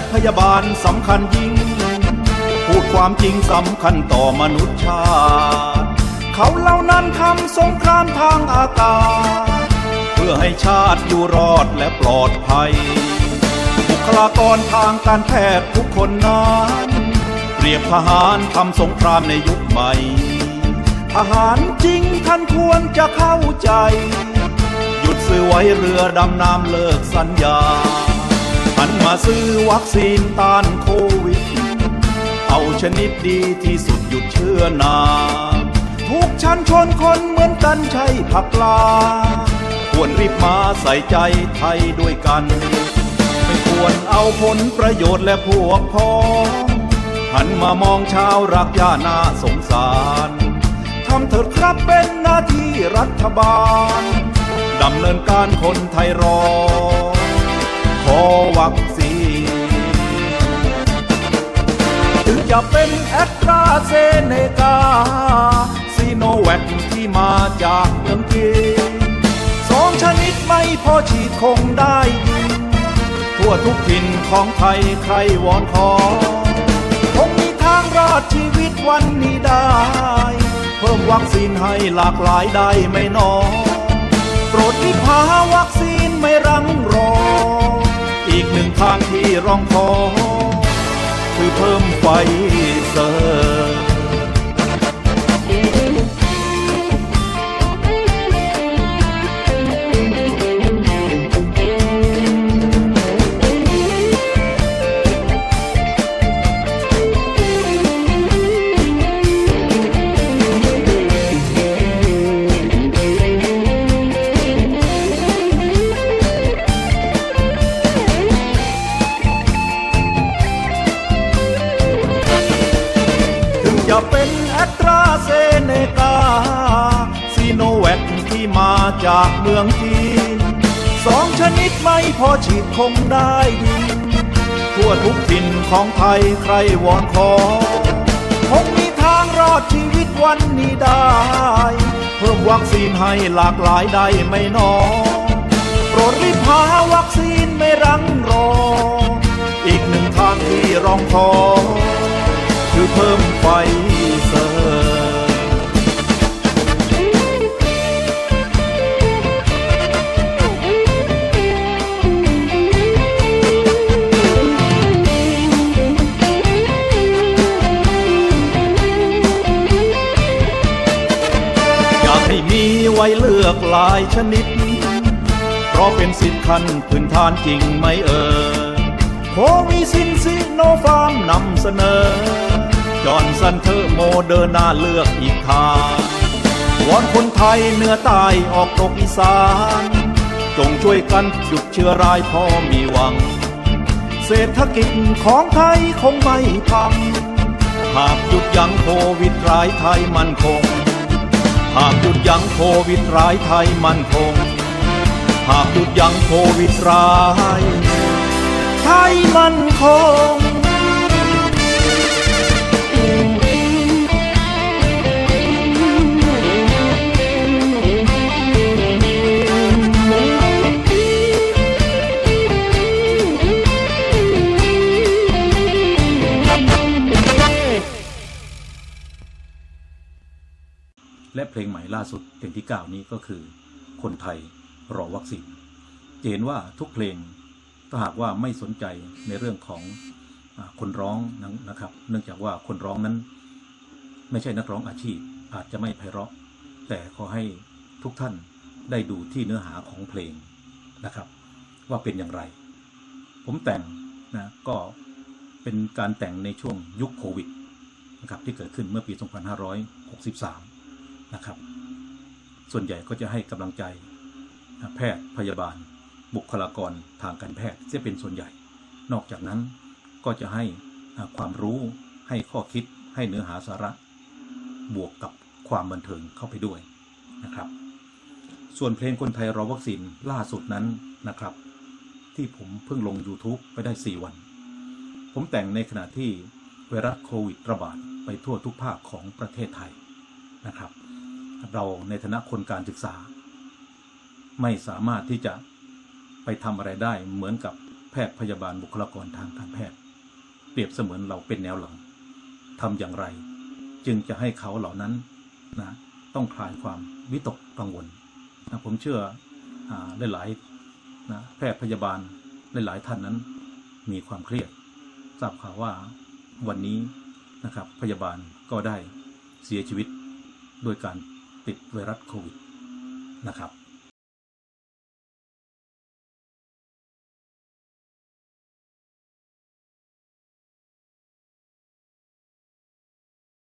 ทย์พยารสำคัญยิ่ง พูดความจริงสำคัญต่อมนุษยชาติ เขาเหล่านั้นทำสงครามทางอากาศ เพื่อให้ชาติอยู่รอดและปลอดภัย บุคลากรทางการแพทย์ทุกคนนั้นเปรียบทหารทำสงครามในยุคใหม่ทหารจริงท่านควรจะเข้าใจ หยุดซื้อไว้เรือดำน้ำเลิกสัญญา หันมาซื้อวัคซีนต้านโควิด เอาชนิดดีที่สุดหยุดเชื้อนา ทุกชั้นชนคนเหมือนกันใช่ผักลา ควรรีบมาใส่ใจไทยด้วยกัน ไม่ควรเอาผลประโยชน์และพวกพ้องหันมามองชาวรักย่านาสงสารทำเถิดครับเป็นหน้าที่รัฐบาลดำเนินการคนไทยรอ ขอวัคซีน ถึงจะเป็นแอตราเซเนกาซีโนแวคที่มาจากเมืองจีนสองชนิดไม่พอฉีดคงได้ยินทั่วทุกถิ่นของไทยใครวอนขอ คงมีทางรอดชีวิตวันนี้ได้ เพิ่มวัคซีนให้หลากหลายได้ไม่น้อยโปรดรีบหาวัค เพิ่มไฟเสริม จะเป็นแอตราเซเนกาซีโนแวคที่มาจากเมืองจีนสองชนิดไม่พอฉีดคงได้ยินทั่วทุกถิ่นของไทยใครวอนขอ คงมีทางรอดชีวิตวันนี้ได้ เพิ่มวัคซีนให้หลากหลายได้ไม่น้อยโปรดรีบหาวัคซีนไม่รังรอ อีกหนึ่งทางที่รองขอคื ว้เลือกหลายชนิด เพราะเป็นสิทธิ์ขั้นพื้นฐานจริงไหมเอ่ยโควิซินซิโนฟาร์มนำเสนอ จอห์นสันเธอร์โมเดอร์นาเลือกอีกทางวอนคนไทยเนื้อใต้ออกตกอีสาน จงช่วยกันหยุดเชื้อรายพอมีหวัง เศรษฐกิจของไทยคงไม่พังหากหยุดยั้งโควิดร้ายไทยมันคง หากหยุดยั้งโควิดร้ายไทยมั่นคง หากหยุดยั้งโควิดร้าย ไทยมั่นคง ละเพลงใหม่ล่าสุดเพลงที่ 9 นี้ก็คือ คนไทยรอวัคซีนจะเห็นว่าทุกเพลงถ้าหากว่าไม่สนใจในเรื่องของคนร้องนั้นนะครับ เนื่องจากว่าคนร้องนั้น ไม่ใช่นักร้องอาชีพ อาจจะไม่ไพเราะ แต่ขอให้ทุกท่านได้ดูที่เนื้อหาของเพลงนะครับ ว่าเป็นอย่างไร ผมแต่งนะก็เป็นการแต่งในช่วงยุคโควิดนะครับที่เกิดขึ้นเมื่อปี 2563 นะครับ ส่วนใหญ่ก็จะให้กำลังใจแพทย์พยาบาล บุคลากรทางการแพทย์เสียเป็นส่วนใหญ่ นอกจากนั้นก็จะให้ความรู้ให้ข้อคิดให้เนื้อหาสาระ บวกกับความบันเทิงเข้าไปด้วยนะครับ ส่วนเพลงคนไทยรอวัคซีนล่าสุดนั้นนะครับ ที่ผมเพิ่งลง YouTube ไปได้ 4 วัน ผมแต่งในขณะที่ไวรัสโควิดระบาดไปทั่วทุกภาคของประเทศไทยนะครับ เราในฐานะคนการศึกษา ไม่สามารถที่จะไปทำอะไรได้เหมือนกับแพทย์พยาบาลบุคลากรทางการแพทย์ เปรียบเสมือนเราเป็นแนวหลังทำอย่างไร จึงจะให้เขาเหล่านั้นนะต้องคลายความวิตกกังวลนะผมเชื่ออหลายๆนะแพทย์พยาบาลหลายๆท่านนั้นมีความเครียดทราบข่าวว่าวันนี้นะครับพยาบาลก็ได้เสียชีวิตโดยการ ติดไวรัสโควิดนะครับ